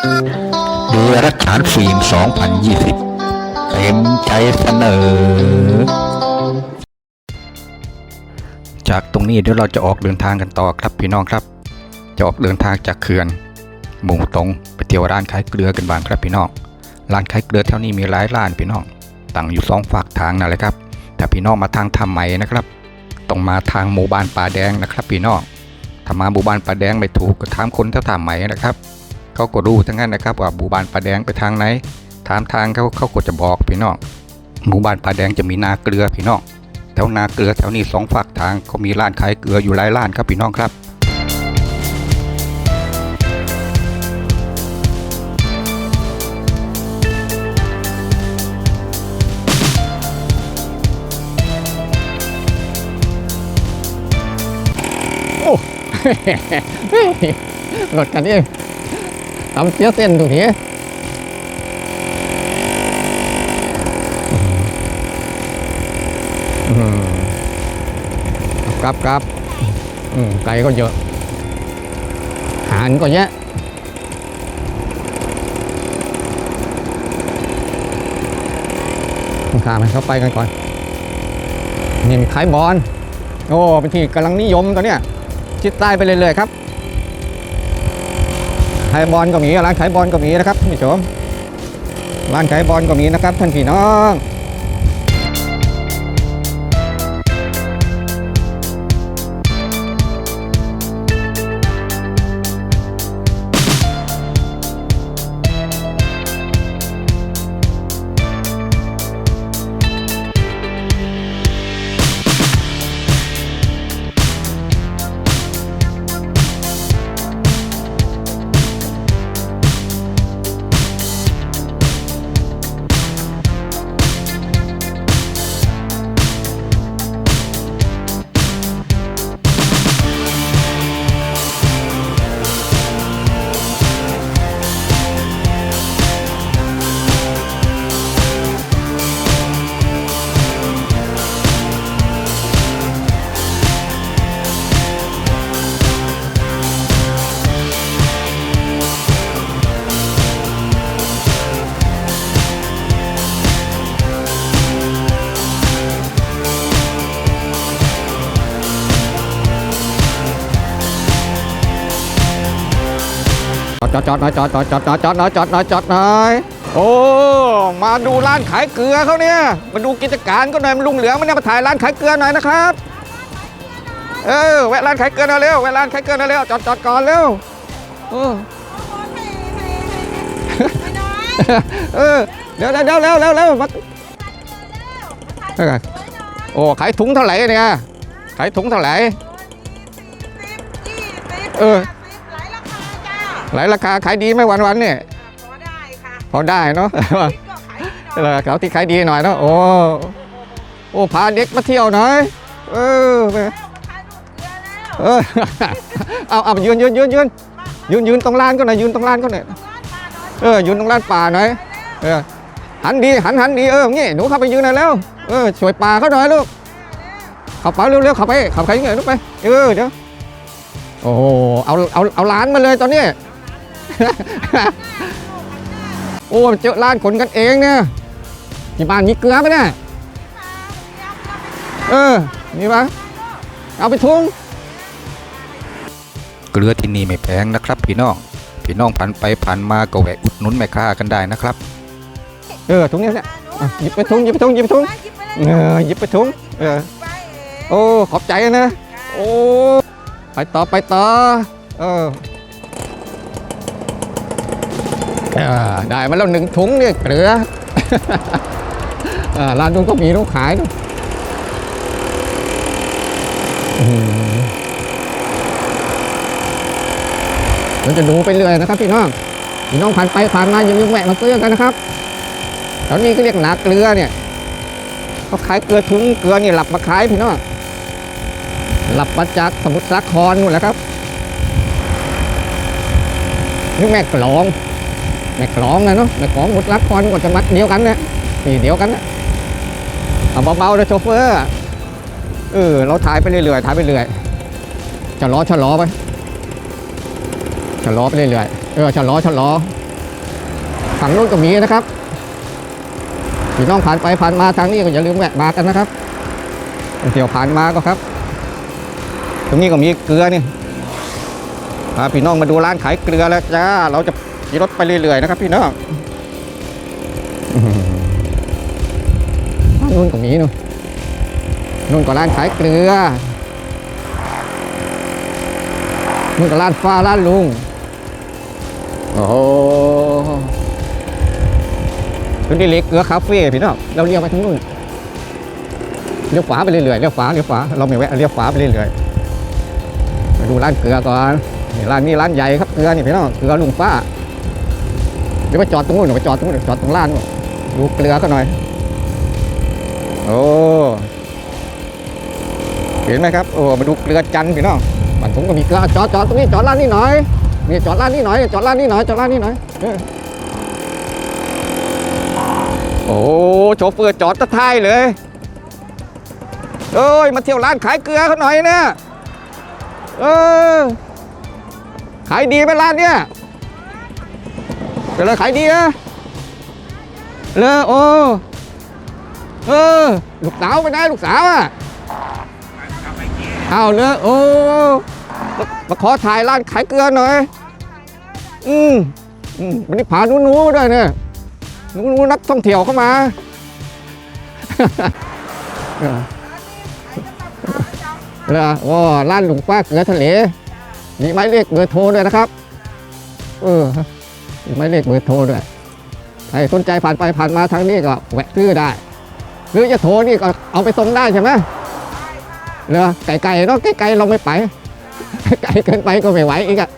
เดือรักฐานฟิล์ม 2020 เต็มใจเสนอ จากตรงนี้เดี๋ยวเราจะออกเดินทางกันต่อครับพี่น้องครับ จะออกเดินทางจากเขื่อนมุ่งตรงไปเที่ยวร้านขายเกลือกันบ้างครับพี่น้อง ร้านขายเกลือแถวนี้มีหลายร้านพี่น้อง ตั้งอยู่สองฝากทางนั่นแหละครับ แต่พี่น้องมาทางทำใหมนะครับ ต้องมาทางหมู่บ้านป่าแดงนะครับ พี่น้อง ถ้ามาหมู่บ้านป่าแดงไม่ถูกก็ถามคนแถวทำใหมนะครับ เขาก็รู้ทั้งนั้นนะครับว่าหมู่บ้านป่าแดงไปทางไหน ถามทางเขาเขาก็จะบอกพี่น้องหมู่บ้านป่าแดงจะมีนาเกลือพี่น้องแถวนาเกลือแถวนี้สองฝากทางเขามีร้านขายเกลืออยู่หลายร้านครับพี่น้องครับรถกันนี่ ทำเสียเส้นตรงนี้อืมกลับกลับอืมไก่ก็เยอะ หารก็เยอะข้ามให้เขาไปกันก่อน นี่มีขายบอลโอ้ เป็นที่กำลังนิยมตอนเนี้ยชิดใต้ไปเรื่อยๆครับ ขายบอลก็มีร้านขายบอลก็มีนะครับท่านผู้ชมร้านขายบอลก็มีนะครับท่านพี่น้อง จอดจอดหน่อยจอดจอดจอดจอดจอดหน่อยจอดหน่อยจอดหน่อยโอ้มาดูร้านขายเกลือเขาเนี่ยมาดูกิจการก็หน่อยมันลุงเหลืองมันเนี่ยมาถ่ายร้านขายเกลือหน่อยนะครับเออแวะร้านขายเกลือหน่อยเร็วแวะร้านขายเกลือหน่อยเร็วจอดจอดก่อนเร็วเออเออเดี๋ยวเดี๋ยวเดี๋ยวเร็วเร็วเร็วมาโอ้ขายถุงเท่าไหร่เนี่ยขายถุงเท่าไหร่เออ หลายราคาจ้าหลายราคาขายดีไหมวันวันๆเนี่ยพอได้ค่ะพอได้เนาะ พริกก็ขายดีหน่เออยอเขาที่ขายดีหน่อยเนาะโอ้โอ้พาเด็กมาเที่ยวหน่อยเออไปแล้วขายลูกเกลือแล้วเออ เอาเอายืนยืนยืนยืนยืนยืนตรงลานก็หน่อยยืนตรงลานก็หน่อยร้านปลาน้อยเออยืนตรงลานป่าหน่อยเออหันดีหันหันดีเอองี้หนูเข้าไปยืนหน่อยแล้วเออช่วยป่าเขาหน่อยลูกเข้าไปเร็วๆเข้าไปเข้าไปยังไงลูกไปเออเดี๋ยวโอ้โหเอาเอาเอาร้านมาเลยตอนนี้ โอ้เจอร้านขนกันเองเนี่ยที่บ้านมีเกลือไหมเนี่ยเออมีปะเอาไปทุ่งเกลือที่นี่ไม่แพงนะครับ พี่น้องพี่น้องผ่านไปผ่านมาก็แวะอุดหนุนแม่ค้ากันได้นะครับ เออถุงนี้เนี่ยอะหยิบไปถุงหยิบไปถุงหยิบไปถุงหยิบไปเออหยิบไปถุงเออไปเอ๋โอ้ขอบใจนะโอ้ไปต่อไปต่อเออเออ ได้มาแล้วหนึ่งถุงเนี่ยเกลือร้านนู้นก็มีต้องขายด้วยเราจะดูไปเรื่อยนะครับพี่น้องพี่น้องผ่านไปผ่านมาอย่าลืมแวะมาซื้อกันนะครับแถวนี้ก็เรียกหนาเกลือเนี่ยเขาขายเกลือถุงเกลือนี่หลับมาขายพี่น้องหลับมาจากสมุทรสาครนู่นแหละครับนี่แม่กลอง แม่กลองนะเนาะแม่กลองสมุทรสาครก็จะมัดเดียวกันเนี่ยนี่เดียวกันนะเอาเบาๆนะโชเฟอร์เออเราถ่ายไปเรื่อยๆถ่ายไปเรื่อยชะล้อชะล้อไปชะล้อไปเรื่อยๆเออชะล้อชะล้อฝั่งนู้นก็มีนะครับพี่น้องผ่านไปผ่านมาทางนี้ก็อย่าลืมแวะมากันนะครับเที่ยวผ่านมาก็ครับ ตรงนี้ก็มีเกลือนี่พาพี่น้องมาดูร้านขายเกลือแล้วจ้าเราจะ ขี่รถไปเรื่อยๆนะครับ พี่น้องนู่นก็มีนู่นนู่นก็ร้านขายเกลือนู่นก็ร้านฟ้าร้านลุง โอ้โหคือนี่เล็กเกลือคาเฟ่พี่น้องเราเลี้ยวไปทางนู้นเลี้ยวขวาไปเรื่อยๆเลี้ยวขวาเลี้ยวขวาเราไม่แวะเลี้ยวขวาไปเรื่อยๆมาดูร้านเกลือก่อนร้านนี้ร้านใหญ่ครับเกลือนี่พี่น้องเกลือลุงป้า เดี๋ยวไปจอดตรงนู้นเดี๋ยวไปจอดตรงนู้นจอดตรงร้านนู้นดูเกลือก็หน่อย โอ้ เห็นไหมครับ โอ้ มาดูเกลือจันทร์พี่น้องมันผมก็มีเกลือจอดจอดตรงนี้จอดร้านนี้หน่อยนี่จอดร้านนี้หน่อยจอดร้านนี้หน่อยจอดร้านนี้หน่อยโอ้โชเฟอร์จอดตะท้ายเลยเอ้ยมาเที่ยวร้านขายเกลือเขาหน่อยเนี่ยเออขายดีไหมร้านเนี่ย เป็นไรขายดีนะเลยโอ้เออลูกสาวไปไหนลูกสาวอะเอาเลยโอ้มาขอถ่ายร้านขายเกลือหน่อย อืมอืมวันนี้พาหนูๆมาด้วยเนี่ยหนูๆนักท่องเที่ยวเข้ามาเออแล้วโอ้ร้านหลวงป้าเกลือทะเล มีหมายเลขเบอร์โทรด้วยนะครับ เออ มีหมายเลขเบอร์โทรด้วยใครสนใจผ่านไปผ่านมาทางนี้ก็แวะซื้อได้ หรือจะโทรนี่ก็เอาไปส่งได้ใช่ไหมเหรอไก่ๆเนาะไก่ๆเราไม่ไปไกลเกินไปก็ไม่ไหวอีกอะ